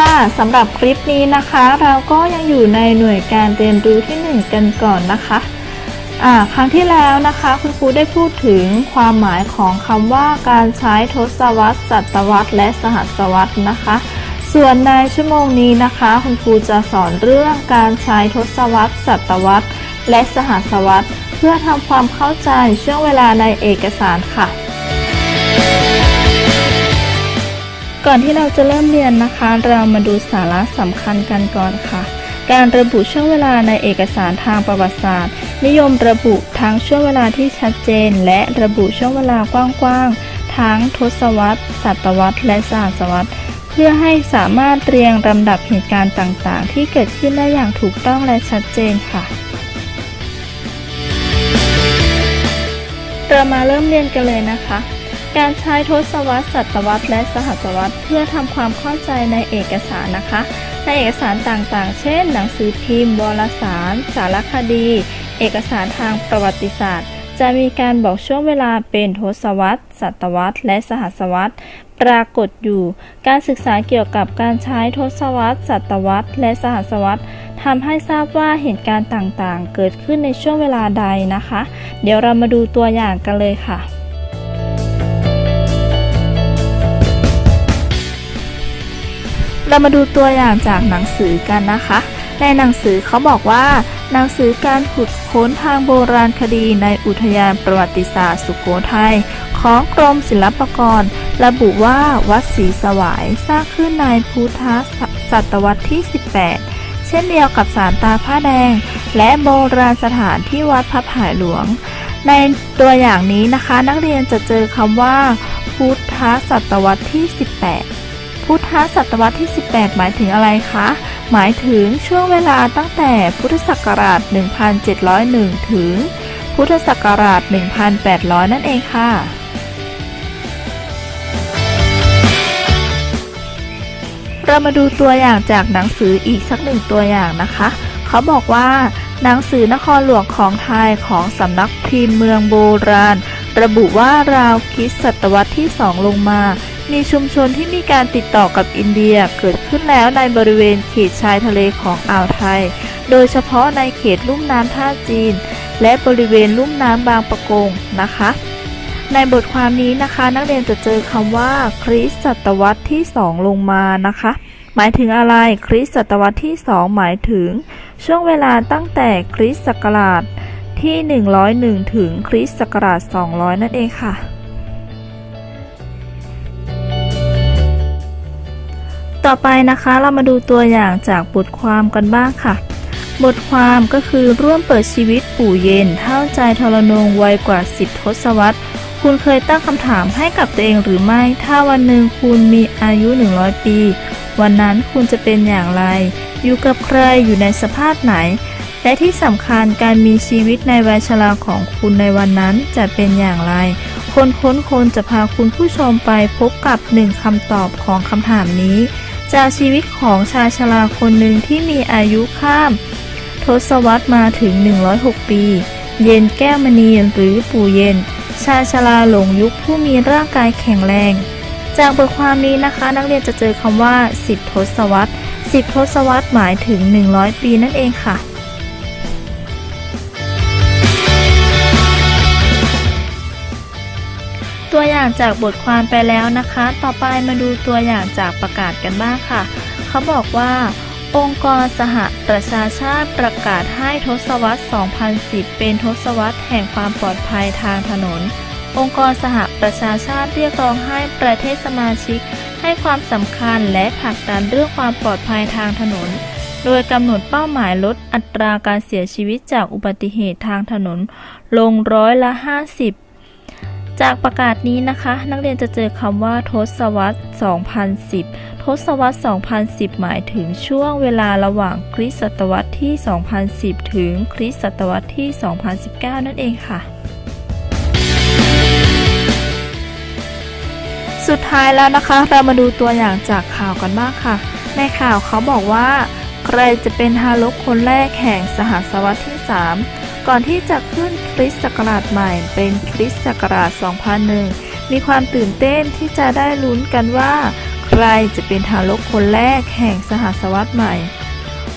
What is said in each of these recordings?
ค่ะสำหรับคลิปนี้นะคะ เราก็ยังอยู่ในหน่วยการเรียนรู้ที่ 1 กันก่อนนะคะอ่าครั้งที่แล้วนะคะคุณครูได้พูดถึงความหมายของคำว่าการใช้ทศวรรษศตวรรษและสหัสวรรษนะคะ ส่วนในชั่วโมงนี้นะคะ คุณครูจะสอนเรื่องการใช้ทศวรรษศตวรรษและสหัสวรรษ เพื่อทำความเข้าใจช่วงเวลาในเอกสารค่ะ ก่อนที่เราจะเริ่มเรียนนะคะ เรามาดูสาระสำคัญกันก่อนค่ะ การระบุช่วงเวลาในเอกสารทางประวัติศาสตร์ นิยมระบุทั้งช่วงเวลาที่ชัดเจน และระบุช่วงเวลากว้างๆ ทั้งทศวรรษ ศตวรรษ และสหัสวรรษ เพื่อให้สามารถเรียงลำดับเหตุการณ์ต่างๆ ที่เกิดขึ้นได้อย่างถูกต้องและชัดเจนค่ะเรามาเริ่มเรียนกันเลยนะคะ การใช้ทศวรรษ ศตวรรษ และสหัสวรรษ เพื่อทำความเข้าใจในเอกสารนะคะ ในเอกสารต่างๆ เช่น หนังสือพิมพ์ วารสาร สารคดี เอกสารทางประวัติศาสตร์ จะมีการบอกช่วงเวลาเป็นทศวรรษ ศตวรรษ และสหัสวรรษ ปรากฏอยู่ การศึกษาเกี่ยวกับการใช้ทศวรรษ ศตวรรษ และสหัสวรรษทำให้ทราบว่าเหตุการณ์ต่างๆ เกิดขึ้นในช่วงเวลาใดนะคะ เดี๋ยวเรามาดูตัวอย่างกันเลยค่ะ เรามาดูตัวอย่างจากหนังสือกันนะคะ ในหนังสือเขาบอกว่า หนังสือการขุดค้นทางโบราณคดีในอุทยานประวัติศาสตร์สุโขทัยของกรมศิลปากร ระบุว่าวัดศรีสวายสร้างขึ้นในพุทธศตวรรษที่ 18 เช่นเดียวกับศาลตาผ้าแดง และโบราณสถานที่วัดพระผายหลวง ในตัวอย่างนี้นะคะ นักเรียนจะเจอคำว่า พุทธศตวรรษที่ 18 พุทธศตวรรษที่ 18 หมายถึงอะไรคะ หมายถึงช่วงเวลาตั้งแต่พุทธศักราช 1701 ถึง พุทธศักราช 1800 นั่นเองค่ะ เรามาดูตัวอย่างจากหนังสืออีกสักหนึ่งตัวอย่างนะคะ เขาบอกว่าหนังสือนครหลวงของไทยของสำนักพิมพ์เมืองโบราณ ระบุว่าราวคริสต์ศตวรรษที่2ลงมา มีชุมชนที่มีการติดต่อกับอินเดียเกิดขึ้นแล้วในบริเวณเขตชายทะเลของอ่าวไทย โดยเฉพาะในเขตลุ่มน้ำท่าจีน และบริเวณลุ่มน้ำบางปะกงนะคะ ในบทความนี้นะคะนักเรียนจะเจอคำว่าคริสต์ศตวรรษที่ 2 ลงมานะคะ หมายถึงอะไรคริสต์ศตวรรษที่ 2 หมายถึง ช่วงเวลาตั้งแต่คริสต์ศักราชที่ 101 ถึงคริสต์ศักราช 200 นั่นเองค่ะ ต่อไปนะคะเรามาดูตัวอย่างจากบทความกันบ้างค่ะ บทความก็คือร่วมเปิดชีวิตปู่เย็นเท่าใจทรนงวัยกว่า10ทศวรรษ คุณเคยตั้งคำถามให้กับตัวเองหรือไม่ ถ้าวันหนึ่งคุณมีอายุ 100 ปี วันนั้นคุณจะเป็นอย่างไร อยู่กับใครอยู่ในสภาพไหน และที่สำคัญการมีชีวิตในวัยชราของคุณในวันนั้นจะเป็นอย่างไรคนค้นคนจะพาคุณผู้ชมไปพบกับหนึ่งคำตอบของคำถามนี้ จากชีวิตของชายชราคนหนึ่งที่มีอายุข้าม ทศวรรษมาถึง 106 ปี เย็นแก้วมณีหรือปู่เย็น ชายชราหลงยุคผู้มีร่างกายแข็งแรง จากบทความนี้นะคะ นักเรียนจะเจอคำว่า 10 ทศวรรษ 10 ทศวรรษหมายถึง 100 ปีนั่นเองค่ะ ตัวอย่างจากบทความไปแล้วนะคะ ต่อไปมาดูตัวอย่างจากประกาศกันบ้างค่ะ เขาบอกว่า องค์กรสหประชาชาติประกาศให้ทศวรรษ 2010 เป็นทศวรรษแห่งความปลอดภัยทางถนน องค์กรสหประชาชาติเรียกร้องให้ประเทศสมาชิก ให้ความสำคัญและผลักดันเรื่องความปลอดภัยทางถนน โดยกำหนดเป้าหมายลดอัตราการเสียชีวิตจากอุบัติเหตุทางถนน ลงร้อยละ 50 จากประกาศนี้นะคะ นักเรียนจะเจอคำว่าทศวรรษ 2010 ทศวรรษ 2010 หมายถึงช่วงเวลาระหว่างคริสตศตวรรษที่ 2010 ถึงคริสตศตวรรษที่ 2019 นั่นเองค่ะ สุดท้ายแล้วนะคะ เรามาดูตัวอย่างจากข่าวกันบ้างค่ะ ในข่าวเขาบอกว่า ใครจะเป็นทารกคนแรกแห่งสหัสวรรษที่ 3 ก่อนที่จะขึ้นคริสต์ศักราชใหม่เป็นคริสต์ศักราช 2001 มีความตื่นเต้นที่จะได้ลุ้นกันว่า ใครจะเป็นทารกคนแรกแห่งสหัสวรรษใหม่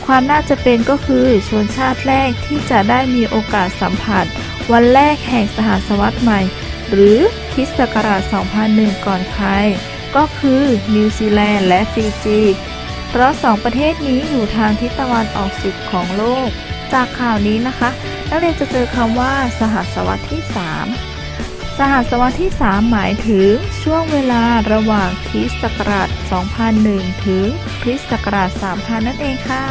ความน่าจะเป็นก็คือชนชาติแรกที่จะได้มีโอกาสสัมผัส วันแรกแห่งสหัสวรรษใหม่ หรือคริสต์ศักราช 2001 ก่อนใคร ก็คือนิวซีแลนด์และฟิจี เพราะสองประเทศนี้อยู่ทางทิศตะวันออกสุดของโลก จากข่าวนี้นะคะ นักเรียนจะเจอคำว่า สหัสวรรษที่ 3 สหัสวรรษที่ 3 หมายถึงช่วงเวลาระหว่างคริสต์ศักราช 2001 ถึงคริสต์ศักราช 3000 นั่นเองค่ะ